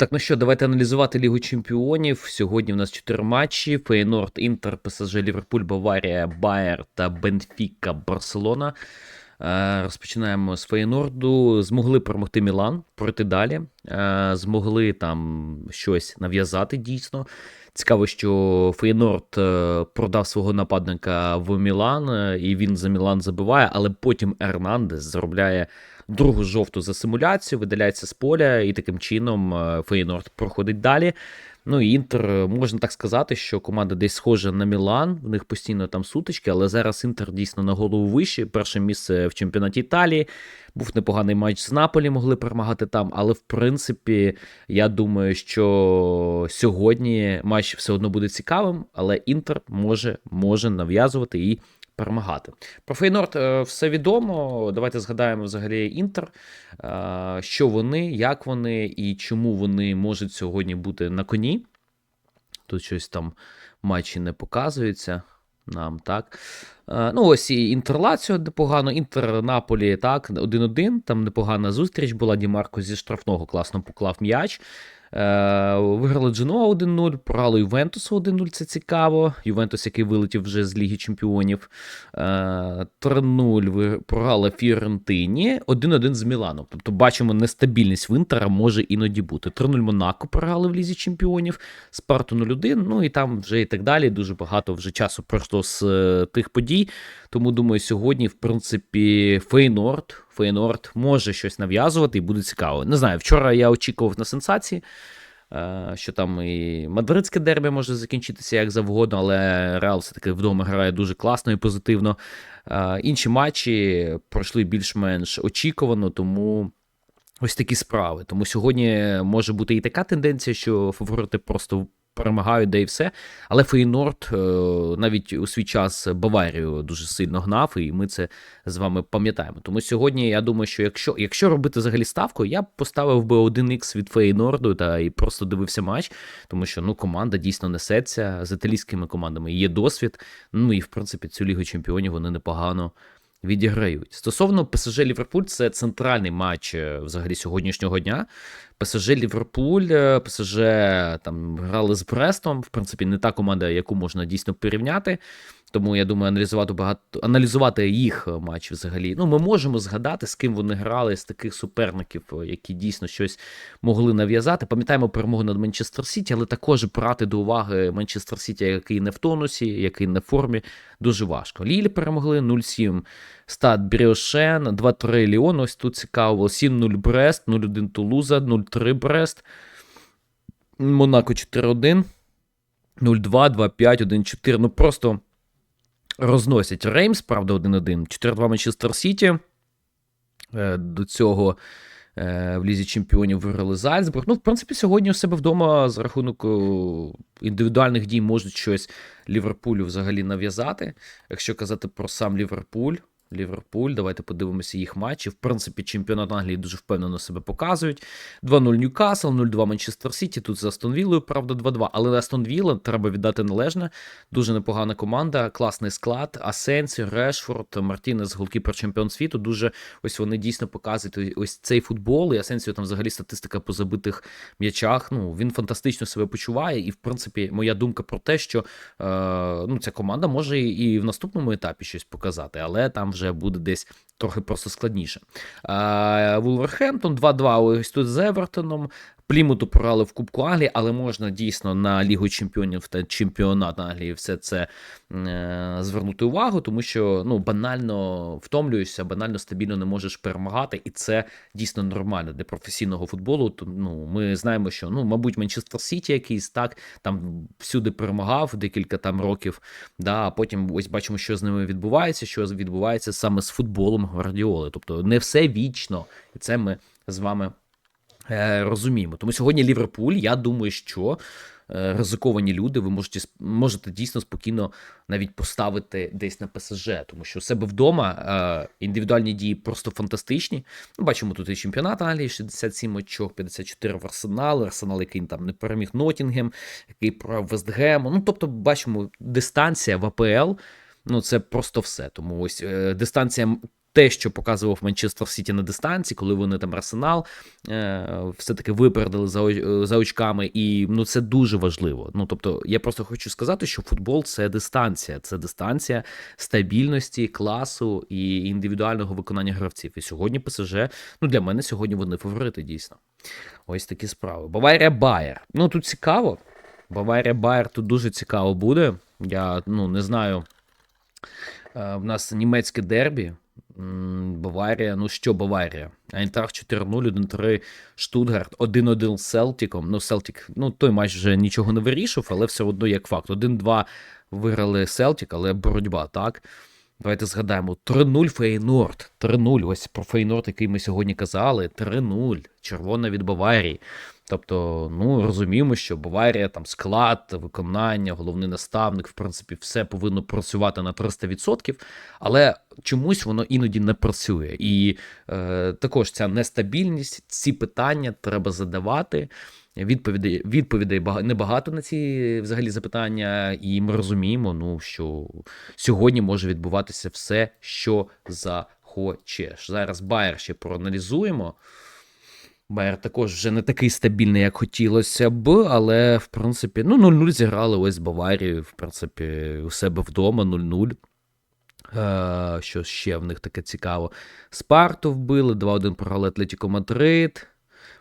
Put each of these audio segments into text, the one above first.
Так, ну що, давайте аналізувати Лігу Чемпіонів. Сьогодні в нас чотири матчі: Фейнорд, Інтер, ПСЖ, Ліверпуль, Баварія, Байер та Бенфіка, Барселона. Е, Розпочинаємо з Фейнорду. Змогли перемогти Мілан, пройти далі. Е, Змогли там щось нав'язати дійсно. Цікаво, що Фейнорд е, продав свого нападника в Мілан, і він за Мілан забиває, але потім Ернандес заробляє другу жовту за симуляцію, видаляється з поля, і таким чином Фейнорд проходить далі. Ну і Інтер, е, можна так сказати, що команда десь схожа на Мілан, в них постійно там сутички, але зараз Інтер дійсно на голову вище. Перше місце в чемпіонаті Італії. Був непоганий матч з Наполі, могли перемагати там. Але в принципі, я думаю, що сьогодні матч все одно буде цікавим, але Інтер може, може нав'язувати і перемагати. Про Фейнорд е, все відомо. Давайте згадаємо взагалі Інтер, е, що вони, як вони і чому вони можуть сьогодні бути на коні. Тут щось там матчі не показуються нам, так. Е, Ну, ось і Інтерлаціо непогано, Інтер Наполі, так, 1-1. Там непогана зустріч була. Дімарко зі штрафного класно поклав м'яч. Е, Виграли Дженуа 1-0, програли Ювентусу 1-0, це цікаво. Ювентус, який вилетів вже з Ліги Чемпіонів. Е, 3-0 ви- програли Фіорентині, 1-1 з Міланом. Тобто бачимо, нестабільність в Інтера може іноді бути. 3-0 Монако програли в Лізі Чемпіонів, Спарту 0-1, ну і там вже і так далі. Дуже багато вже часу пройшло з е, тих подій. Тому думаю, сьогодні, в принципі, Фейнорд, Фейнорд може щось нав'язувати і буде цікаво. Не знаю, вчора я очікував на сенсації. е, Що там і мадридське дербі може закінчитися як завгодно, але Реал все-таки вдома грає дуже класно і позитивно. Е, Інші матчі пройшли більш-менш очікувано, тому ось такі справи. Тому сьогодні може бути і така тенденція, що фаворити просто перемагають, де і все. Але Фейнорд е, навіть у свій час Баварію дуже сильно гнав, і ми це з вами пам'ятаємо. Тому сьогодні я думаю, що якщо, якщо робити взагалі ставку, я б поставив би 1х від Фейнорду та і просто дивився матч, тому що ну команда дійсно несеться з італійськими командами. Є досвід. Ну і в принципі цю лігу чемпіонів вони непогано відіграють. Стосовно ПСЖ Ліверпуль, це центральний матч е, взагалі сьогоднішнього дня. ПСЖ Ліверпуль, е, ПСЖ там грали з Брестом. В принципі, не та команда, яку можна дійсно порівняти. Тому я думаю, аналізувати багато аналізувати їх матч взагалі. Ну, ми можемо згадати, з ким вони грали з таких суперників, е, які дійсно щось могли нав'язати. Пам'ятаємо перемогу над Манчестер Сіті, але також брати до уваги Манчестер Сіті, який не в тонусі, який не в формі, дуже важко. Лілі перемогли 0-7 Стад Бріошен, 2-3 Ліон. Ось тут цікаво. 7-0 Брест, 0-1 Тулуза, 0-3 Брест. Монако 4-1. 0-2, 2-5, 1-4. Ну просто розносять Реймс, правда, 1-1. 4-2 Манчестер Сіті. Е, До цього е, в Лізі Чемпіонів виграли Зальцбург. Ну, в принципі, сьогодні у себе вдома за рахунок індивідуальних дій можуть щось Ліверпулю взагалі нав'язати. Якщо казати про сам Ліверпуль. Ліверпуль, давайте подивимося їх матчі. В принципі, чемпіонат Англії дуже впевнено себе показують. 2-0 Ньюкасл, 0-2 Манчестер Сіті. Тут з Астон Віллою, правда, 2-2. Але Астон Вілла треба віддати належне. Дуже непогана команда, класний склад. Асенсі, Решфорд, Мартінес, голкіпер чемпіон світу. Дуже ось вони дійсно показують ось цей футбол. І Асенсіо там взагалі статистика по забитих м'ячах. Ну він фантастично себе почуває. І в принципі, моя думка про те, що е, ну, ця команда може і в наступному етапі щось показати, але там вже буде десь трохи просто складніше. Вулверхемптон 2-2 ось тут з Евертоном. Плімуту програли в Кубку Англії, але можна дійсно на Лігу Чемпіонів та чемпіонат Англії все це е, звернути увагу, тому що ну банально втомлюєшся, банально стабільно не можеш перемагати, і це дійсно нормально для професійного футболу. Ну, ми знаємо, що ну, мабуть, Манчестер Сіті якийсь так там всюди перемагав декілька там років. Да, а потім ось бачимо, що з ними відбувається, що відбувається саме з футболом Гвардіоли. Тобто не все вічно, і це ми з вами розуміємо. Тому сьогодні Ліверпуль, я думаю, що е, ризиковані люди, ви можете, можете дійсно спокійно навіть поставити десь на ПСЖ, тому що у себе вдома е, індивідуальні дії просто фантастичні. Ну, бачимо тут і чемпіонат Англії, 67 очок, 54 в Арсенал, Арсенал, який там не переміг Нотінгем, який програв Вестгем. Ну, тобто, бачимо, дистанція в АПЛ. Ну, це просто все. Тому ось е, дистанція те, що показував Манчестер Сіті на дистанції, коли вони там арсенал е, все-таки випередили за, за очками, і ну це дуже важливо. Ну тобто, я просто хочу сказати, що футбол це дистанція, це дистанція стабільності, класу і індивідуального виконання гравців. І сьогодні ПСЖ, ну для мене сьогодні вони фаворити дійсно. Ось такі справи. Баварія Байер. Ну тут цікаво. Баварія Байер тут дуже цікаво буде. Я ну не знаю. Е, В нас німецьке дербі. Баварія, ну що Баварія? Айнтрах 4-0, 1-3 Штутгарт, 1-1 з Селтіком. Ну, Селтік, ну той матч вже нічого не вирішив, але все одно як факт. 1-2 виграли Селтік, але боротьба, так? Давайте згадаємо: 3-0 Фейнорд. 3-0. Ось про Фейнорд, який ми сьогодні казали. 3-0. Червона від Баварії. Тобто, ну розуміємо, що Баварія там склад, виконання, головний наставник, в принципі, все повинно працювати на 300%, але чомусь воно іноді не працює. І е, також ця нестабільність, ці питання треба задавати. Відповідей, відповідей небагато на ці взагалі запитання, і ми розуміємо, ну що сьогодні може відбуватися все, що захочеш. Зараз Байер ще проаналізуємо. Байер також вже не такий стабільний, як хотілося б, але в принципі, ну 0-0 зіграли ось з Баварією, в принципі, у себе вдома 0-0. Е, що ще в них таке цікаво? Спарту вбили, 2-1 програли Атлетіко Мадрид,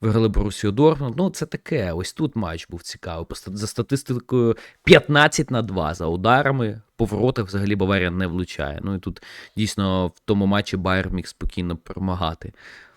виграли Борусію Дортмунд. Ну, це таке. Ось тут матч був цікавий. За статистикою 15 на 2 за ударами. По воротах взагалі Баварія не влучає. Ну і тут дійсно в тому матчі Байер міг спокійно перемагати.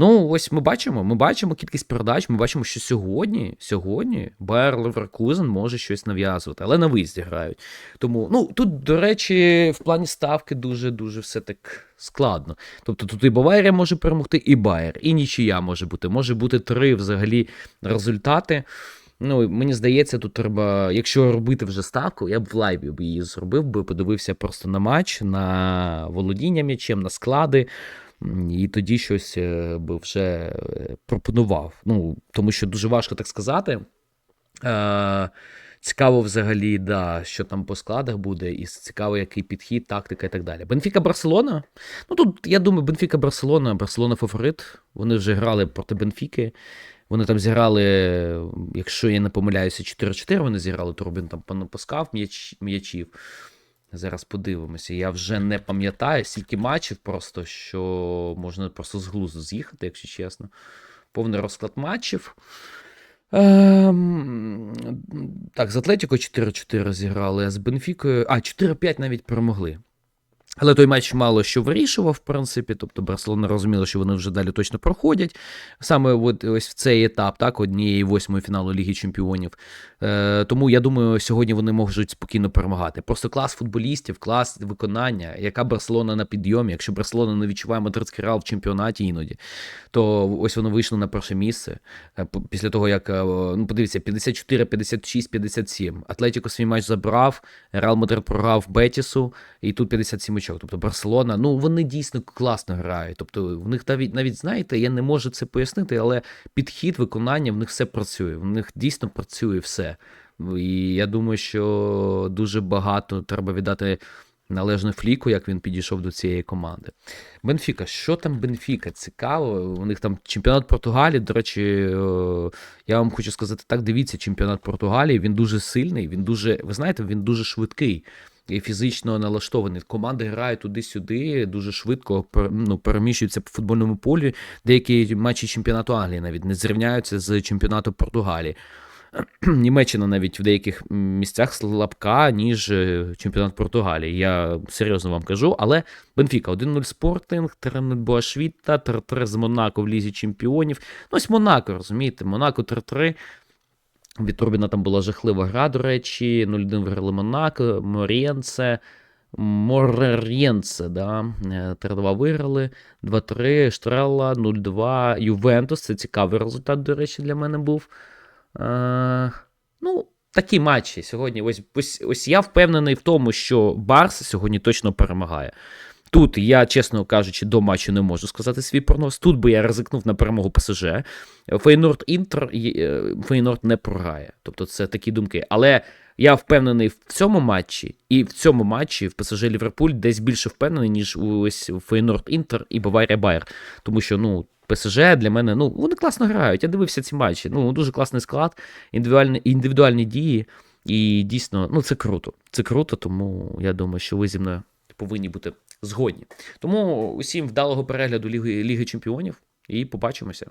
Ну, ось ми бачимо, ми бачимо кількість передач, ми бачимо, що сьогодні, сьогодні Байер Леверкузен може щось нав'язувати, але на виїзді грають. Тому, ну тут, до речі, в плані ставки дуже-дуже все так складно. Тобто тут і Баварія може перемогти, і Байер, і нічия може бути. Може бути три взагалі результати. Ну, мені здається, тут треба, якщо робити вже ставку, я б в лайві б її зробив, би подивився просто на матч, на володіння м'ячем, на склади. І тоді щось е, би вже е, пропонував. Ну, тому що дуже важко так сказати. Е, цікаво взагалі, да, що там по складах буде, і цікаво, який підхід, тактика і так далі. Бенфіка Барселона. Ну тут, я думаю, Бенфіка Барселона, Барселона фаворит. Вони вже грали проти Бенфіки. Вони там зіграли, якщо я не помиляюся, 4-4 вони зіграли, то Робін там понапускав м'яч, м'ячів. Зараз подивимося. Я вже не пам'ятаю стільки матчів, просто що можна просто з глузду з'їхати, якщо чесно. Повний розклад матчів. Ем, так, з Атлетіко 4-4 зіграли, а з Бенфікою. А, 4-5 навіть перемогли. Але той матч мало що вирішував, в принципі. Тобто Барселона розуміла, що вони вже далі точно проходять. Саме от ось в цей етап, так, однієї восьмої фіналу Ліги Чемпіонів. Е, тому я думаю, сьогодні вони можуть спокійно перемагати. Просто клас футболістів, клас виконання, яка Барселона на підйомі. Якщо Барселона не відчуває мадридський реал в чемпіонаті іноді, то ось воно вийшло на перше місце. Е, Після того, як е, ну, подивіться, 54, 56, 57. Атлетіко свій матч забрав, Реал Мадрид програв Бетісу, і тут 57 очок. Тобто Барселона, ну вони дійсно класно грають. Тобто, в них навіть навіть знаєте, я не можу це пояснити, але підхід, виконання в них все працює. В них дійсно працює все. І я думаю, що дуже багато треба віддати належну фліку, як він підійшов до цієї команди. Бенфіка, що там Бенфіка? Цікаво. У них там чемпіонат Португалії. До речі, е, я вам хочу сказати так: дивіться, чемпіонат Португалії. Він дуже сильний, він дуже, ви знаєте, він дуже швидкий. І фізично налаштований. Команди грають туди-сюди, дуже швидко ну, переміщуються по футбольному полі. Деякі матчі чемпіонату Англії навіть не зрівняються з чемпіонату Португалії. Німеччина навіть в деяких місцях слабка, ніж е, чемпіонат Португалії. Я серйозно вам кажу. Але Бенфіка 1-0 Спортинг, 3-0 Боашвіта, 3-3 з Монако в Лізі Чемпіонів. Ну, ось Монако, розумієте, Монако 3-3. Від Робіна там була жахлива гра, до речі. 0-1 виграли Монако, Морєнце. Морерєнце, да, е, 3-2 виграли, 2-3, Штрелла, 0-2, Ювентус. Це цікавий результат, до речі, для мене був. Е, ну, такі матчі сьогодні. Ось, ось, ось я впевнений в тому, що Барс сьогодні точно перемагає. Тут я, чесно кажучи, до матчу не можу сказати свій прогноз. Тут би я ризикнув на перемогу ПСЖ. Фейнорд Інтер е, Фейнорд не програє. Тобто це такі думки. Але я впевнений в цьому матчі, і в цьому матчі в ПСЖ Ліверпуль десь більше впевнений, ніж ось Фейнорд Інтер і Баварія Байер. Тому що, ну. ПСЖ для мене, ну, вони класно грають. Я дивився ці матчі. Ну, дуже класний склад, індивідуальні, індивідуальні дії. І дійсно, ну, це круто. Це круто, тому я думаю, що ви зі мною повинні бути згодні. Тому усім вдалого перегляду Ліги, Ліги Чемпіонів і побачимося.